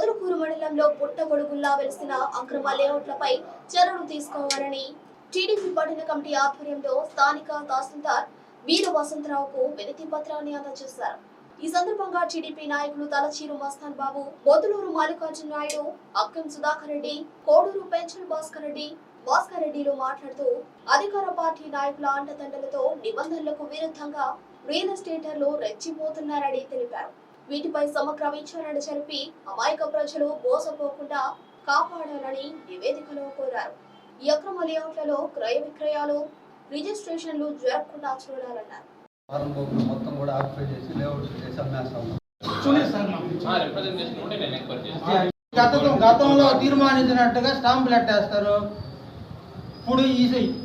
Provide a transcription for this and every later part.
పొదలకూరు మండలంలో పుట్టగొడుగుల్లా వెలిసిన అక్రమ లేఅవుట్లపై చర్యలు తీసుకోవాలని టీడీపీ పట్టణ కమిటీ ఆధ్వర్యంలో స్థానిక తహసీల్దార్ వీర వసంతరావుకు వినతి పత్రాన్ని అందజేశారు. ఈ సందర్భంగా టీడీపీ నాయకులు తలచీరు మస్తాన్ బాబు బొద్దులూరు మల్లికార్జున నాయుడు అక్కం సుధాకర్ రెడ్డి కోడూరు పెంచల్ భాస్కర్ రెడ్డి భాస్కర్ రెడ్డిలు మాట్లాడుతూ అధికార పార్టీ నాయకుల అండదండలతో నిబంధనలకు విరుద్ధంగా రియల్ ఎస్టేటర్లు రెచ్చిపోతున్నారని తెలిపారు. వీటిపై సమగ్ర విచారణ జరిపి అమాయక ప్రజలు మోసపోకుండా కాపాడాలని నివేదికలో కోరారు. ఈ అక్రమ లేఅవుట్లలో క్రయ విక్రయాలు రిజిస్ట్రేషన్లు జరగకుండా చూడాలన్నారు. మొత్తం కూడా ఆక్యుపై చేసి లేఅవుట్ చేసి గతం గతంలో తీర్మానించినట్టుగా స్టాంపులు ఎట్టేస్తారు. ఇప్పుడు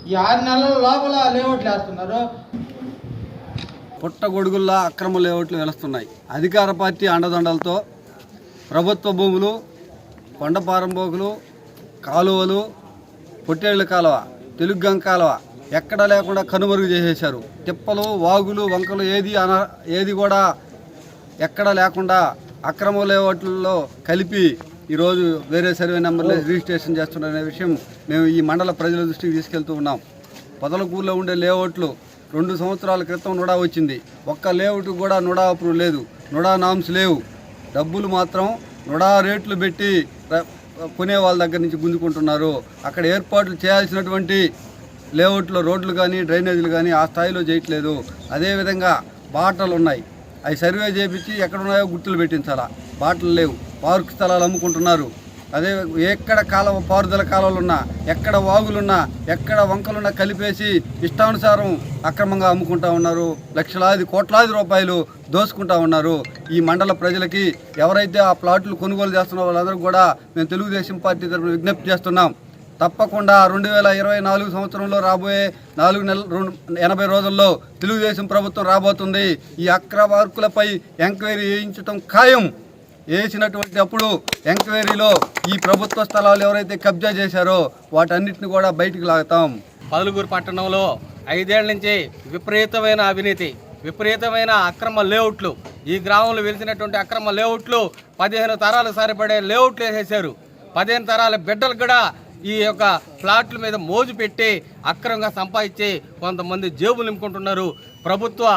ఈ ఆరు నెలల లోపల లేఅవుట్లు వేస్తున్నారు. పుట్టగొడుగుల్లా అక్రమ లేఅవుట్లు వెలుస్తున్నాయి అధికార పార్టీ అండదండలతో ప్రభుత్వ భూములు కొండపారంబోకులు కాలువలు పొట్టేళ్ళ కాలువ తెలుగుగం కాలువ ఎక్కడ లేకుండా కనుమరుగు చేసేశారు. తిప్పలు వాగులు వంకలు ఏది అన ఏది కూడా ఎక్కడ లేకుండా అక్రమ లేఅవుట్లలో కలిపి ఈరోజు వేరే సర్వే నెంబర్లో రిజిస్ట్రేషన్ చేస్తున్నారనే విషయం మేము ఈ మండల ప్రజల దృష్టికి తీసుకెళ్తూ ఉన్నాం. పొదలకూరులో ఉండే లేఅవుట్లు రెండు సంవత్సరాల క్రితం నుడా వచ్చింది. ఒక్క లేఅవుట్ కూడా నుడా అప్రూవ్ లేదు. నుడా నామ్స్ లేవు. డబ్బులు మాత్రం నుడా రేట్లు పెట్టి కొనే వాళ్ళ దగ్గర నుంచి గుంజుకుంటున్నారు. అక్కడ ఏర్పాట్లు చేయాల్సినటువంటి లేఅవుట్లో రోడ్లు కానీ డ్రైనేజీలు కానీ ఆ స్థాయిలో చేయట్లేదు. అదేవిధంగా బాటలు ఉన్నాయి అవి సర్వే చేపించి ఎక్కడ ఉన్నాయో గుర్తులు పెట్టించాలా. బాటలు లేవు. పార్క్ స్థలాలు అమ్ముకుంటున్నారు. అదే ఎక్కడ కాలం పారుదల కాలువలు ఉన్నా ఎక్కడ వాగులున్నా ఎక్కడ వంకలున్నా కలిపేసి ఇష్టానుసారం అక్రమంగా అమ్ముకుంటా ఉన్నారు. లక్షలాది కోట్లాది రూపాయలు దోసుకుంటా ఉన్నారు. ఈ మండల ప్రజలకి ఎవరైతే ఆ ప్లాట్లు కొనుగోలు చేస్తున్న వాళ్ళందరూ కూడా మేము తెలుగుదేశం పార్టీ తరఫున విజ్ఞప్తి చేస్తున్నాం. తప్పకుండా రెండు వేల ఇరవై నాలుగు సంవత్సరంలో రాబోయే నాలుగు నెల రెండు ఎనభై రోజుల్లో తెలుగుదేశం ప్రభుత్వం రాబోతుంది. ఈ అక్రమార్కులపై ఎంక్వైరీ చేయించడం ఖాయం. వేసినటువంటి అప్పుడు ఎంక్వైరీలో ఈ ప్రభుత్వ స్థలాలు ఎవరైతే కబ్జా చేశారో వాటన్నిటిని కూడా బయటికి లాగుతాం. పదులుగురు పట్టణంలో ఐదేళ్ళ నుంచి విపరీతమైన అవినీతి విపరీతమైన అక్రమ లేఅవుట్లు ఈ గ్రామంలో వెలిసినటువంటి అక్రమ లేఅవుట్లు పదిహేను తరాలు సరిపడే లేఅవుట్లు వేసేసారు పదిహేను తరాల బిడ్డలు కూడా ఈ యొక్క ఫ్లాట్ల మీద మోజు పెట్టి అక్రమంగా సంపాదించి కొంతమంది జేబులు నింపుకుంటున్నారు. ప్రభుత్వ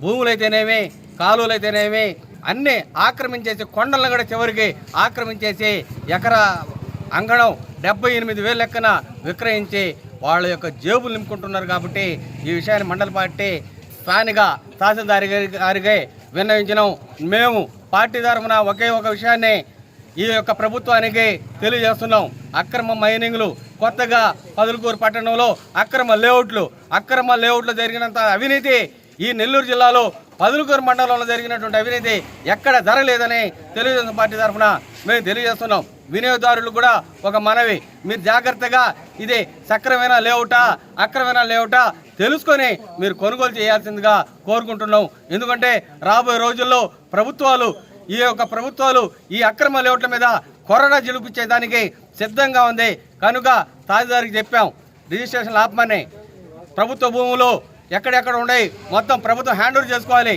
భూములైతేనేమి కాలువలైతేనేమి అన్నీ ఆక్రమించేసి కొండలను కూడా చివరికి ఆక్రమించేసి ఎకరా అంగణం డెబ్బై ఎనిమిది వేల లెక్కన విక్రయించి వాళ్ళ యొక్క జేబులు నింపుకుంటున్నారు కాబట్టి ఈ విషయాన్ని మండల పార్టీ స్థానిక తహసీల్దారి గారికి విన్నవించినాం. మేము పార్టీ తరఫున ఒకే ఒక విషయాన్ని ఈ యొక్క ప్రభుత్వానికి తెలియజేస్తున్నాం. అక్రమ మైనింగ్లు కొత్తగా పదులకూరు పట్టణంలో అక్రమ లేఅవుట్లు అక్రమ లేఅవుట్లు జరిగినంత అవినీతి ఈ నెల్లూరు జిల్లాలో పదులుకూరు మండలంలో జరిగినటువంటి అవినీతి ఎక్కడ జరగలేదని తెలుగుదేశం పార్టీ తరఫున మేము తెలియజేస్తున్నాం. వినియోగదారులు కూడా ఒక మనవి. మీరు జాగ్రత్తగా ఇది సక్రమైన లేవుట అక్రమైన లేవుట తెలుసుకొని మీరు కొనుగోలు చేయాల్సిందిగా కోరుకుంటున్నాం. ఎందుకంటే రాబోయే రోజుల్లో ప్రభుత్వాలు ఈ యొక్క ప్రభుత్వాలు ఈ అక్రమ లేవుట్ల మీద కొరడా జిలుపుచ్చేదానికి సిద్ధంగా ఉంది. కనుక తాజాదారికి చెప్పాం. రిజిస్ట్రేషన్ ఆపమని ప్రభుత్వ భూములు ఎక్కడెక్కడ ఉన్నాయి మొత్తం ప్రభుత్వం హ్యాండ్ ఓవర్ చేసుకోవాలి.